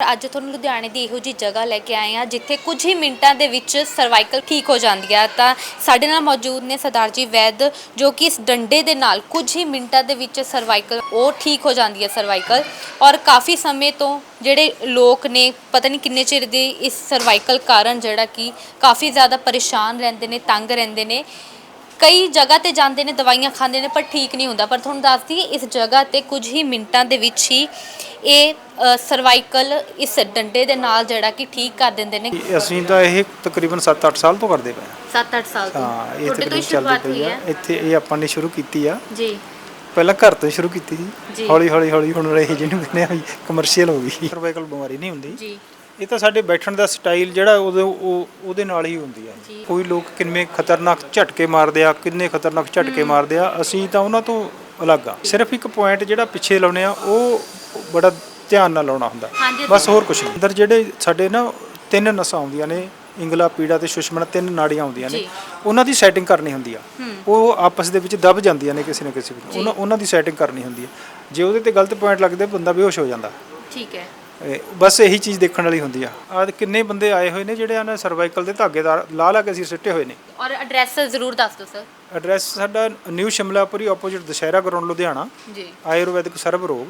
ਅੱਜ ਤੁਹਾਨੂੰ ਲੁਧਿਆਣੇ ਦੀ ਇਹੋ ਜੀ ਜਗ੍ਹਾ ਲੈ ਕੇ ਆਏ ਆ ਜਿੱਥੇ ਕੁਝ ਹੀ ਮਿੰਟਾਂ ਦੇ ਵਿੱਚ ਸਰਵਾਈਕਲ ਠੀਕ ਹੋ ਜਾਂਦੀ ਆ। ਤਾਂ ਸਾਡੇ ਨਾਲ ਮੌਜੂਦ ਨੇ ਸਰਦਾਰ ਜੀ ਵੈਦ, ਜੋ ਕਿ ਇਸ ਡੰਡੇ ਦੇ ਨਾਲ ਕੁਝ ਹੀ ਮਿੰਟਾਂ ਦੇ ਵਿੱਚ ਸਰਵਾਈਕਲ ਉਹ ਠੀਕ ਹੋ ਜਾਂਦੀ ਹੈ ਸਰਵਾਈਕਲ ਔਰ ਕਾਫੀ ਸਮੇਂ ਤੋਂ ਜਿਹੜੇ ਲੋਕ ਨੇ, ਪਤਾ ਨਹੀਂ ਕਿੰਨੇ ਚਿਰ ਦੇ ਇਸ ਸਰਵਾਈਕਲ ਕਾਰਨ ਜਿਹੜਾ ਕਿ ਕਾਫੀ ਜ਼ਿਆਦਾ ਪਰੇਸ਼ਾਨ ਰਹਿੰਦੇ ਨੇ, ਤੰਗ ਰਹਿੰਦੇ ਨੇ। ਕਈ ਜਗ੍ਹਾ ਤੇ ਜਾਂਦੇ ਨੇ, ਦਵਾਈਆਂ ਖਾਂਦੇ ਨੇ, ਪਰ ਠੀਕ ਨਹੀਂ ਹੁੰਦਾ। ਪਰ ਤੁਹਾਨੂੰ ਦੱਸਦੀ ਇਸ ਜਗ੍ਹਾ ਤੇ ਕੁਝ ਹੀ ਮਿੰਟਾਂ ਦੇ ਵਿੱਚ ਹੀ ਇਹ ਸਰਵਾਈਕਲ ਇਸ ਡੰਡੇ ਦੇ ਨਾਲ ਜਿਹੜਾ ਕਿ ਠੀਕ ਕਰ ਦਿੰਦੇ ਨੇ। ਅਸੀਂ ਤਾਂ ਇਹ ਤਕਰੀਬਨ 7-8 ਸਾਲ ਤੋਂ ਕਰਦੇ ਪਏ ਹਾਂ। 7-8 ਸਾਲ ਤੋਂ। ਹਾਂ ਇਹ ਹੀ ਤਕਰੀਬਨ ਸ਼ੁਰੂਆਤ ਚੱਲਦੀ ਹੋਈ ਪਈ ਆ। ਹੈ। ਇੱਥੇ ਇਹ ਆਪਾਂ ਨੇ ਸ਼ੁਰੂ ਕੀਤੀ ਆ। ਜੀ। ਪਹਿਲਾਂ ਘਰ ਤੋਂ ਹੀ ਸ਼ੁਰੂ ਕੀਤੀ ਜੀ। ਸੀ। ਹੌਲੀ ਹੌਲੀ ਹੌਲੀ ਹੁਣ ਇਹ ਜਿਹਨੂੰ ਕਹਿੰਦੇ ਆ ਕਮਰਸ਼ੀਅਲ ਹੋ ਗਈ। ਸਰਵਾਈਕਲ ਬਿਮਾਰੀ ਨਹੀਂ ਹੁੰਦੀ। ਜੀ। ਇਹ ਤਾਂ ਸਾਡੇ ਬੈਠਣ ਦਾ ਸਟਾਈਲ ਜਿਹੜਾ ਉਹਦੇ ਉਹ ਉਹਦੇ ਨਾਲ ਹੀ ਹੁੰਦੀ ਆ। ਜੀ। ਕੋਈ ਲੋਕ ਕਿੰਨੇ ਖਤਰਨਾਕ ਝਟਕੇ ਮਾਰਦੇ ਆ ਕਿੰਨੇ ਖਤਰਨਾਕ ਝਟਕੇ ਮਾਰਦੇ ਆ ਅਸੀਂ ਤਾਂ ਉਹਨਾਂ ਤੋਂ ਅਲੱਗ ਆ। ਸਿਰਫ ਇੱਕ ਪੁਆਇੰਟ ਜਿਹੜਾ ਪਿੱਛੇ ਲਾਉਨੇ ਆ ਉਹ ਬੜਾ ਧਿਆਨ ਨਾਲ ਲਾਉਣਾ ਹੁੰਦਾ। ਹਾਂਜੀ, ਬਸ ਹੋਰ ਕੁਝ ਨਹੀਂ। ਅੰਦਰ ਜਿਹੜੇ ਸਾਡੇ ਨਾ ਤਿੰਨ ਨਸਾਂ ਆਉਂਦੀਆਂ ਨੇ ਇੰਗਲਾ ਪੀੜਾ ਤੇ ਸੁਸ਼ਮਣ ਤਿੰਨ ਨਾੜੀਆਂ ਆਉਂਦੀਆਂ ਨੇ ਜੀ। ਉਹਨਾਂ ਦੀ ਸੈਟਿੰਗ ਕਰਨੀ ਹੁੰਦੀ ਆ। ਉਹ ਆਪਸ ਦੇ ਵਿੱਚ ਦਬ ਜਾਂਦੀਆਂ ਨੇ ਕਿਸੇ ਨਾ ਕਿਸੇ ਵਿੱਚ ਉਹਨਾਂ ਉਹਨਾਂ ਦੀ ਸੈਟਿੰਗ ਕਰਨੀ ਹੁੰਦੀ ਆ। ਜੇ ਉਹਦੇ ਤੇ ਗਲਤ ਪੁਆਇੰਟ ਲੱਗਦੇ ਬੰਦਾ ਬੇਹੋਸ਼ ਹੋ ਜਾਂਦਾ। ਠੀਕ ਹੈ। ਇਹ ਬਸ ਇਹੀ ਚੀਜ਼ ਦੇਖਣ ਵਾਲੀ ਹੁੰਦੀ ਆ। ਆ ਕਿੰਨੇ ਬੰਦੇ ਆਏ ਹੋਏ ਨੇ ਜਿਹੜੇ ਆ ਨਾ ਸਰਵਾਈਕਲ ਦੇ ਧਾਗੇਦਾਰ ਲਾ ਲਾ ਕੇ ਅਸੀਂ ਸਿੱਟੇ ਹੋਏ ਨੇ। ਔਰ ਐਡਰੈਸ ਜ਼ਰੂਰ ਦੱਸ ਦਿਓ ਸਰ ਐਡਰੈਸ ਸਾਡਾ new Shimlapuri opposite Dussehra ground Ludhiana. ਜੀ। ਆਯੁਰਵੈਦਿਕ ਸਰਬ ਰੋਗ।